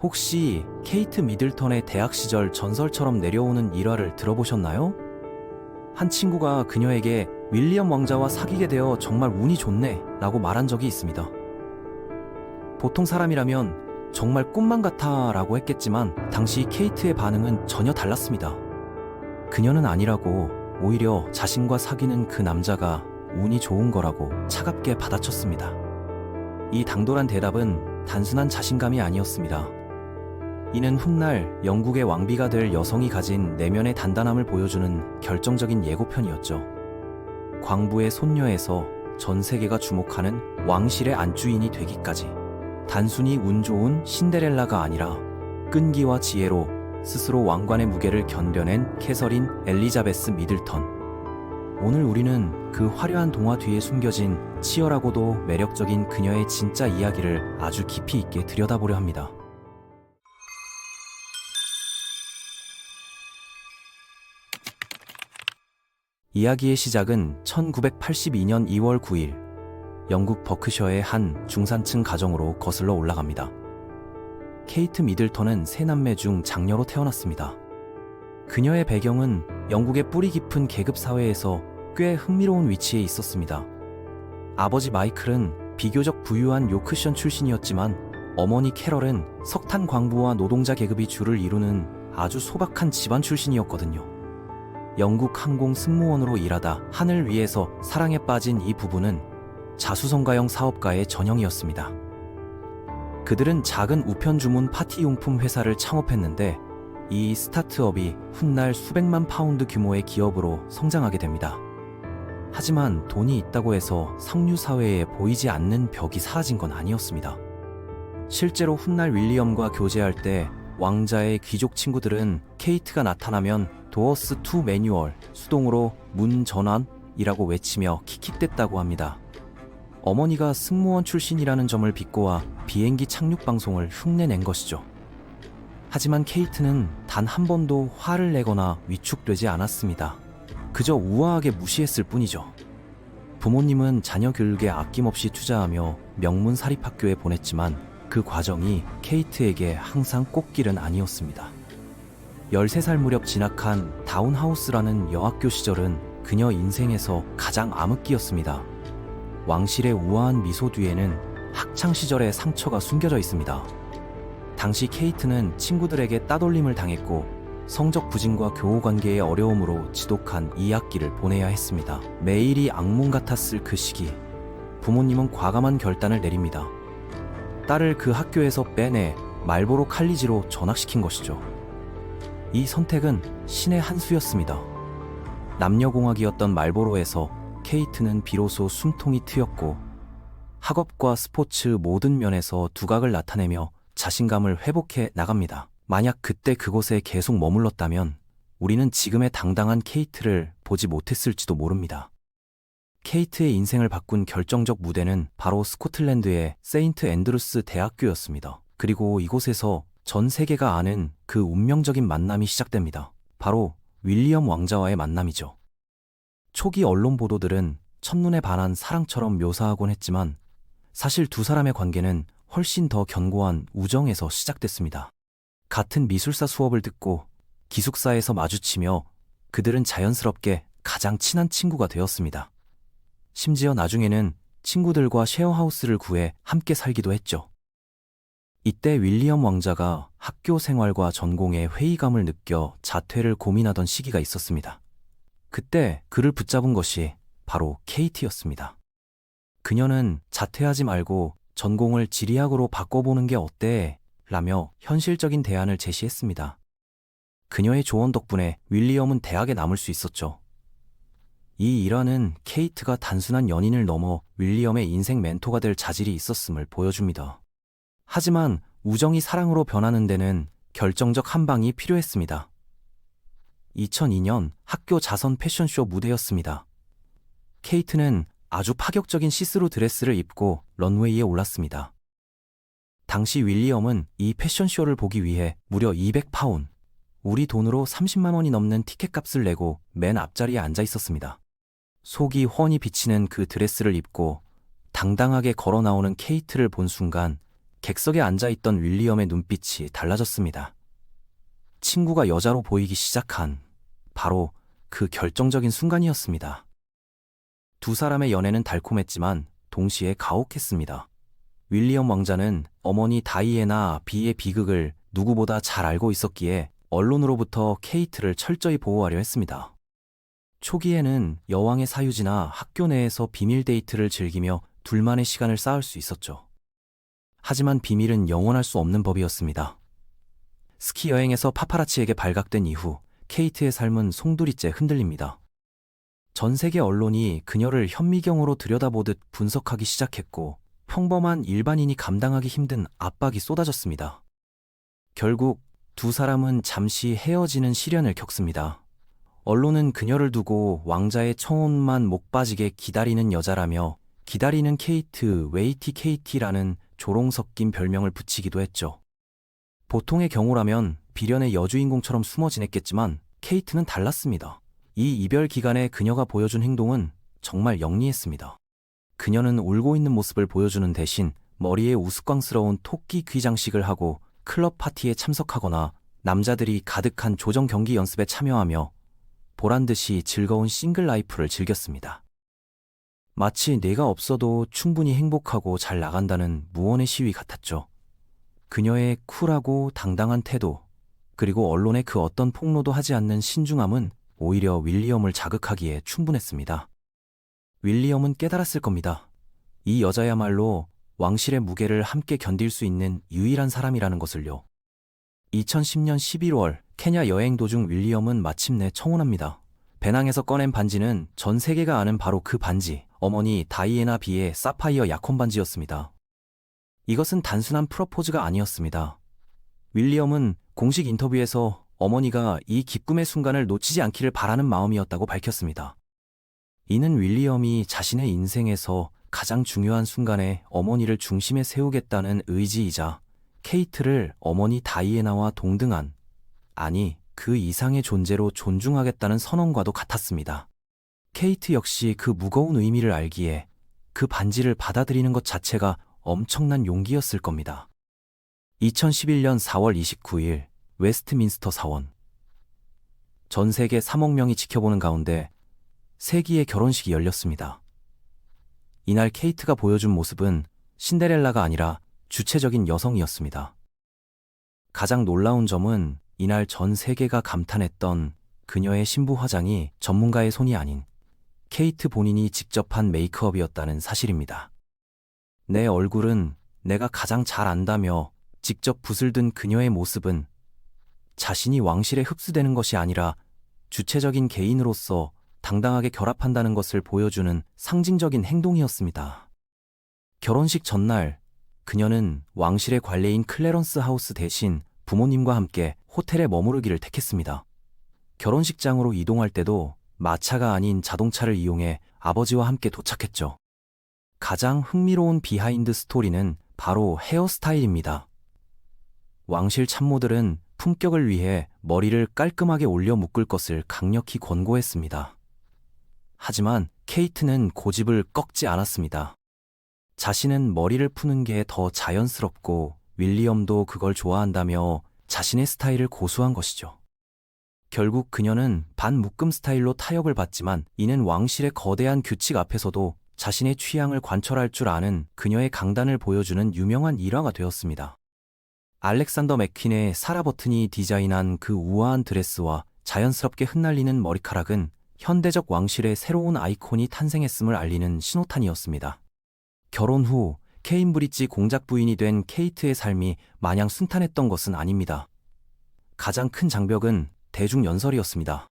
혹시 케이트 미들턴의 대학 시절 전설처럼 내려오는 일화를 들어보셨나요? 한 친구가 그녀에게 윌리엄 왕자와 사귀게 되어 정말 운이 좋네 라고 말한 적이 있습니다. 보통 사람이라면 정말 꿈만 같아 라고 했겠지만 당시 케이트의 반응은 전혀 달랐습니다. 그녀는 아니라고 오히려 자신과 사귀는 그 남자가 운이 좋은 거라고 차갑게 받아쳤습니다. 이 당돌한 대답은 단순한 자신감이 아니었습니다. 이는 훗날 영국의 왕비가 될 여성이 가진 내면의 단단함을 보여주는 결정적인 예고편이었죠. 광부의 손녀에서 전 세계가 주목하는 왕실의 안주인이 되기까지 단순히 운 좋은 신데렐라가 아니라 끈기와 지혜로 스스로 왕관의 무게를 견뎌낸 캐서린 엘리자베스 미들턴. 오늘 우리는 그 화려한 동화 뒤에 숨겨진 치열하고도 매력적인 그녀의 진짜 이야기를 아주 깊이 있게 들여다보려 합니다. 이야기의 시작은 1982년 2월 9일 영국 버크셔의 한 중산층 가정으로 거슬러 올라갑니다. 케이트 미들턴은 세 남매 중 장녀로 태어났습니다. 그녀의 배경은 영국의 뿌리 깊은 계급 사회에서 꽤 흥미로운 위치에 있었습니다. 아버지 마이클은 비교적 부유한 요크션 출신이었지만 어머니 캐럴은 석탄 광부와 노동자 계급이 주를 이루는 아주 소박한 집안 출신이었거든요. 영국 항공 승무원으로 일하다 하늘 위에서 사랑에 빠진 이 부부는 자수성가형 사업가의 전형이었습니다. 그들은 작은 우편 주문 파티 용품 회사를 창업했는데 이 스타트업이 훗날 수백만 파운드 규모의 기업으로 성장하게 됩니다. 하지만 돈이 있다고 해서 상류 사회에 보이지 않는 벽이 사라진 건 아니었습니다. 실제로 훗날 윌리엄과 교제할 때 왕자의 귀족 친구들은 케이트가 나타나면 도어스 투 매뉴얼 수동으로 문 전환이라고 외치며 킥킥댔다고 합니다. 어머니가 승무원 출신이라는 점을 비꼬아 비행기 착륙 방송을 흉내낸 것이죠. 하지만 케이트는 단 한 번도 화를 내거나 위축되지 않았습니다. 그저 우아하게 무시했을 뿐이죠. 부모님은 자녀 교육에 아낌없이 투자하며 명문 사립학교에 보냈지만 그 과정이 케이트에게 항상 꽃길은 아니었습니다. 13살 무렵 진학한 다운하우스라는 여학교 시절은 그녀 인생에서 가장 암흑기였습니다. 왕실의 우아한 미소 뒤에는 학창 시절의 상처가 숨겨져 있습니다. 당시 케이트는 친구들에게 따돌림을 당했고 성적 부진과 교우 관계의 어려움으로 지독한 2학기를 보내야 했습니다. 매일이 악몽 같았을 그 시기, 부모님은 과감한 결단을 내립니다. 딸을 그 학교에서 빼내 말보로 칼리지로 전학시킨 것이죠. 이 선택은 신의 한 수였습니다. 남녀공학이었던 말보로에서 케이트는 비로소 숨통이 트였고 학업과 스포츠 모든 면에서 두각을 나타내며 자신감을 회복해 나갑니다. 만약 그때 그곳에 계속 머물렀다면 우리는 지금의 당당한 케이트를 보지 못했을지도 모릅니다. 케이트의 인생을 바꾼 결정적 무대는 바로 스코틀랜드의 세인트 앤드루스 대학교였습니다. 그리고 이곳에서 전 세계가 아는 그 운명적인 만남이 시작됩니다. 바로 윌리엄 왕자와의 만남이죠. 초기 언론 보도들은 첫눈에 반한 사랑처럼 묘사하곤 했지만 사실 두 사람의 관계는 훨씬 더 견고한 우정에서 시작됐습니다. 같은 미술사 수업을 듣고 기숙사에서 마주치며 그들은 자연스럽게 가장 친한 친구가 되었습니다. 심지어 나중에는 친구들과 쉐어하우스를 구해 함께 살기도 했죠. 이때 윌리엄 왕자가 학교 생활과 전공에 회의감을 느껴 자퇴를 고민하던 시기가 있었습니다. 그때 그를 붙잡은 것이 바로 케이티였습니다. 그녀는 자퇴하지 말고 전공을 지리학으로 바꿔보는 게 어때? 라며 현실적인 대안을 제시했습니다. 그녀의 조언 덕분에 윌리엄은 대학에 남을 수 있었죠. 이 일화는 케이트가 단순한 연인을 넘어 윌리엄의 인생 멘토가 될 자질이 있었음을 보여줍니다. 하지만 우정이 사랑으로 변하는 데는 결정적 한 방이 필요했습니다. 2002년 학교 자선 패션쇼 무대였습니다. 케이트는 아주 파격적인 시스루 드레스를 입고 런웨이에 올랐습니다. 당시 윌리엄은 이 패션쇼를 보기 위해 무려 200파운, 우리 돈으로 30만 원이 넘는 티켓값을 내고 맨 앞자리에 앉아 있었습니다. 속이 훤히 비치는 그 드레스를 입고 당당하게 걸어 나오는 케이트를 본 순간 객석에 앉아있던 윌리엄의 눈빛이 달라졌습니다. 친구가 여자로 보이기 시작한 바로 그 결정적인 순간이었습니다. 두 사람의 연애는 달콤했지만 동시에 가혹했습니다. 윌리엄 왕자는 어머니 다이애나 비의 비극을 누구보다 잘 알고 있었기에 언론으로부터 케이트를 철저히 보호하려 했습니다. 초기에는 여왕의 사유지나 학교 내에서 비밀 데이트를 즐기며 둘만의 시간을 쌓을 수 있었죠. 하지만 비밀은 영원할 수 없는 법이었습니다. 스키 여행에서 파파라치에게 발각된 이후 케이트의 삶은 송두리째 흔들립니다. 전 세계 언론이 그녀를 현미경으로 들여다보듯 분석하기 시작했고 평범한 일반인이 감당하기 힘든 압박이 쏟아졌습니다. 결국 두 사람은 잠시 헤어지는 시련을 겪습니다. 언론은 그녀를 두고 왕자의 청혼만 목 빠지게 기다리는 여자라며 기다리는 케이트, 웨이티 케이티라는 조롱 섞인 별명을 붙이기도 했죠. 보통의 경우라면 비련의 여주인공처럼 숨어 지냈겠지만 케이트는 달랐습니다. 이 이별 기간에 그녀가 보여준 행동은 정말 영리했습니다. 그녀는 울고 있는 모습을 보여주는 대신 머리에 우스꽝스러운 토끼 귀 장식을 하고 클럽 파티에 참석하거나 남자들이 가득한 조정 경기 연습에 참여하며 보란 듯이 즐거운 싱글 라이프를 즐겼습니다. 마치 내가 없어도 충분히 행복하고 잘 나간다는 무언의 시위 같았죠. 그녀의 쿨하고 당당한 태도, 그리고 언론의 그 어떤 폭로도 하지 않는 신중함은 오히려 윌리엄을 자극하기에 충분했습니다. 윌리엄은 깨달았을 겁니다. 이 여자야말로 왕실의 무게를 함께 견딜 수 있는 유일한 사람이라는 것을요. 2010년 11월 케냐 여행 도중 윌리엄은 마침내 청혼합니다. 배낭에서 꺼낸 반지는 전 세계가 아는 바로 그 반지, 어머니 다이애나 비의 사파이어 약혼 반지였습니다. 이것은 단순한 프로포즈가 아니었습니다. 윌리엄은 공식 인터뷰에서 어머니가 이 기쁨의 순간을 놓치지 않기를 바라는 마음이었다고 밝혔습니다. 이는 윌리엄이 자신의 인생에서 가장 중요한 순간에 어머니를 중심에 세우겠다는 의지이자 케이트를 어머니 다이애나와 동등한, 아니, 그 이상의 존재로 존중하겠다는 선언과도 같았습니다. 케이트 역시 그 무거운 의미를 알기에 그 반지를 받아들이는 것 자체가 엄청난 용기였을 겁니다. 2011년 4월 29일 웨스트민스터 사원. 전 세계 3억 명이 지켜보는 가운데 세기의 결혼식이 열렸습니다. 이날 케이트가 보여준 모습은 신데렐라가 아니라 주체적인 여성이었습니다. 가장 놀라운 점은 이날 전 세계가 감탄했던 그녀의 신부 화장이 전문가의 손이 아닌 케이트 본인이 직접 한 메이크업이었다는 사실입니다. 내 얼굴은 내가 가장 잘 안다며 직접 붓을 든 그녀의 모습은 자신이 왕실에 흡수되는 것이 아니라 주체적인 개인으로서 당당하게 결합한다는 것을 보여주는 상징적인 행동이었습니다. 결혼식 전날 그녀는 왕실의 관례인 클레런스 하우스 대신 부모님과 함께 호텔에 머무르기를 택했습니다. 결혼식장으로 이동할 때도 마차가 아닌 자동차를 이용해 아버지와 함께 도착했죠. 가장 흥미로운 비하인드 스토리는 바로 헤어스타일입니다. 왕실 참모들은 품격을 위해 머리를 깔끔하게 올려 묶을 것을 강력히 권고했습니다. 하지만 케이트는 고집을 꺾지 않았습니다. 자신은 머리를 푸는 게 더 자연스럽고 윌리엄도 그걸 좋아한다며 자신의 스타일을 고수한 것이죠. 결국 그녀는 반 묶음 스타일로 타협을 받지만 이는 왕실의 거대한 규칙 앞에서도 자신의 취향을 관철할 줄 아는 그녀의 강단을 보여주는 유명한 일화가 되었습니다. 알렉산더 맥퀸의 사라 버튼이 디자인한 그 우아한 드레스와 자연스럽게 흩날리는 머리카락은 현대적 왕실의 새로운 아이콘이 탄생했음을 알리는 신호탄이었습니다. 결혼 후 케임브리지 공작 부인이 된 케이트의 삶이 마냥 순탄했던 것은 아닙니다. 가장 큰 장벽은 대중연설이었습니다.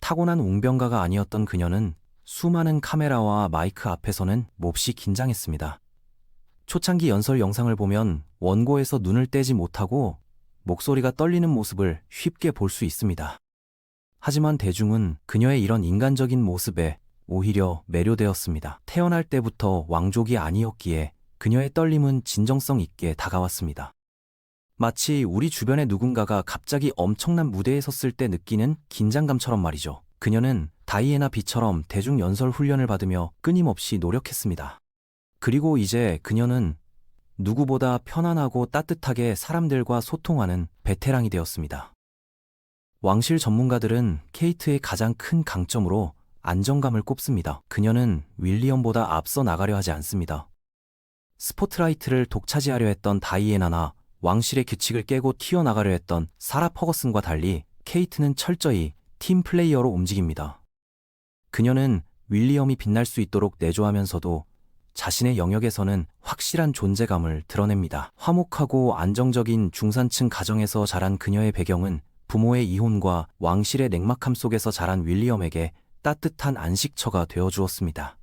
타고난 웅변가가 아니었던 그녀는 수많은 카메라와 마이크 앞에서는 몹시 긴장했습니다. 초창기 연설 영상을 보면 원고에서 눈을 떼지 못하고 목소리가 떨리는 모습을 쉽게 볼 수 있습니다. 하지만 대중은 그녀의 이런 인간적인 모습에 오히려 매료되었습니다. 태어날 때부터 왕족이 아니었기에 그녀의 떨림은 진정성 있게 다가왔습니다. 마치 우리 주변의 누군가가 갑자기 엄청난 무대에 섰을 때 느끼는 긴장감처럼 말이죠. 그녀는 다이애나 비처럼 대중 연설 훈련을 받으며 끊임없이 노력했습니다. 그리고 이제 그녀는 누구보다 편안하고 따뜻하게 사람들과 소통하는 베테랑이 되었습니다. 왕실 전문가들은 케이트의 가장 큰 강점으로 안정감을 꼽습니다. 그녀는 윌리엄보다 앞서 나가려 하지 않습니다. 스포트라이트를 독차지하려 했던 다이애나나 왕실의 규칙을 깨고 튀어나가려 했던 사라 퍼거슨과 달리 케이트는 철저히 팀 플레이어로 움직입니다. 그녀는 윌리엄이 빛날 수 있도록 내조하면서도 자신의 영역에서는 확실한 존재감을 드러냅니다. 화목하고 안정적인 중산층 가정에서 자란 그녀의 배경은 부모의 이혼과 왕실의 냉막함 속에서 자란 윌리엄에게 따뜻한 안식처가 되어 주었습니다.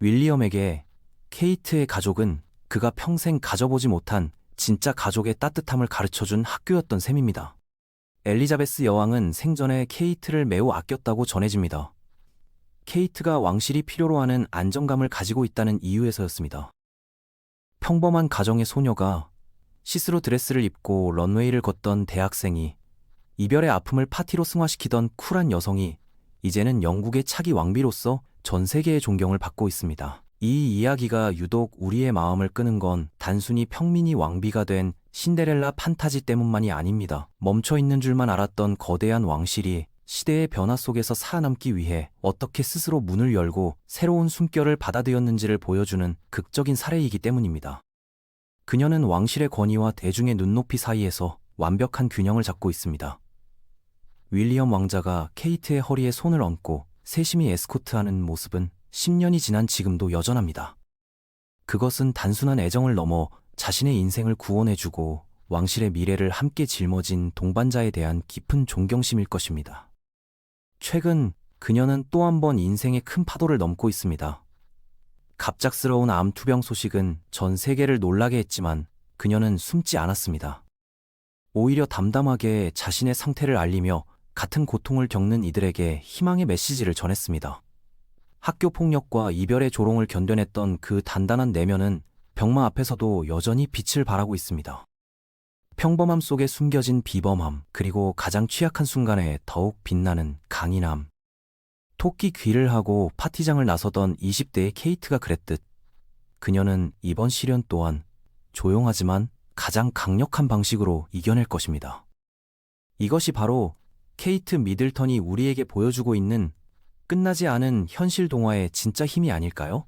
윌리엄에게 케이트의 가족은 그가 평생 가져보지 못한 진짜 가족의 따뜻함을 가르쳐준 학교였던 셈입니다. 엘리자베스 여왕은 생전에 케이트를 매우 아꼈다고 전해집니다. 케이트가 왕실이 필요로 하는 안정감을 가지고 있다는 이유에서였습니다. 평범한 가정의 소녀가 시스루 드레스를 입고 런웨이를 걷던 대학생이 이별의 아픔을 파티로 승화시키던 쿨한 여성이 이제는 영국의 차기 왕비로서 전 세계의 존경을 받고 있습니다. 이 이야기가 유독 우리의 마음을 끄는 건 단순히 평민이 왕비가 된 신데렐라 판타지 때문만이 아닙니다. 멈춰 있는 줄만 알았던 거대한 왕실이 시대의 변화 속에서 살아남기 위해 어떻게 스스로 문을 열고 새로운 숨결을 받아들였는지를 보여주는 극적인 사례이기 때문입니다. 그녀는 왕실의 권위와 대중의 눈높이 사이에서 완벽한 균형을 잡고 있습니다. 윌리엄 왕자가 케이트의 허리에 손을 얹고 세심히 에스코트하는 모습은 10년이 지난 지금도 여전합니다. 그것은 단순한 애정을 넘어 자신의 인생을 구원해주고 왕실의 미래를 함께 짊어진 동반자에 대한 깊은 존경심일 것입니다. 최근 그녀는 또 한 번 인생의 큰 파도를 넘고 있습니다. 갑작스러운 암 투병 소식은 전 세계를 놀라게 했지만 그녀는 숨지 않았습니다. 오히려 담담하게 자신의 상태를 알리며 같은 고통을 겪는 이들에게 희망의 메시지를 전했습니다. 학교 폭력과 이별의 조롱을 견뎌냈던 그 단단한 내면은 병마 앞에서도 여전히 빛을 발하고 있습니다. 평범함 속에 숨겨진 비범함, 그리고 가장 취약한 순간에 더욱 빛나는 강인함. 토끼 귀를 하고 파티장을 나서던 20대의 케이트가 그랬듯 그녀는 이번 시련 또한 조용하지만 가장 강력한 방식으로 이겨낼 것입니다. 이것이 바로 케이트 미들턴이 우리에게 보여주고 있는 끝나지 않은 현실 동화의 진짜 힘이 아닐까요?